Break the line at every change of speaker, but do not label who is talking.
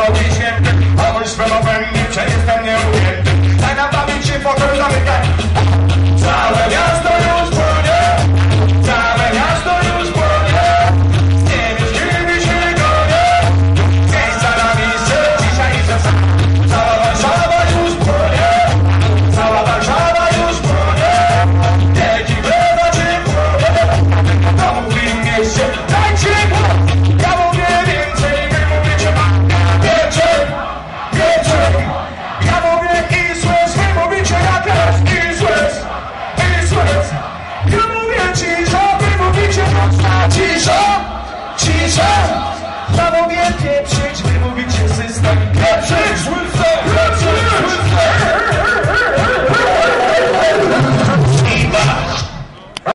audition. Homers from a cisza! Prawo wielkie przyjdź, wy mówicie system pierwszy!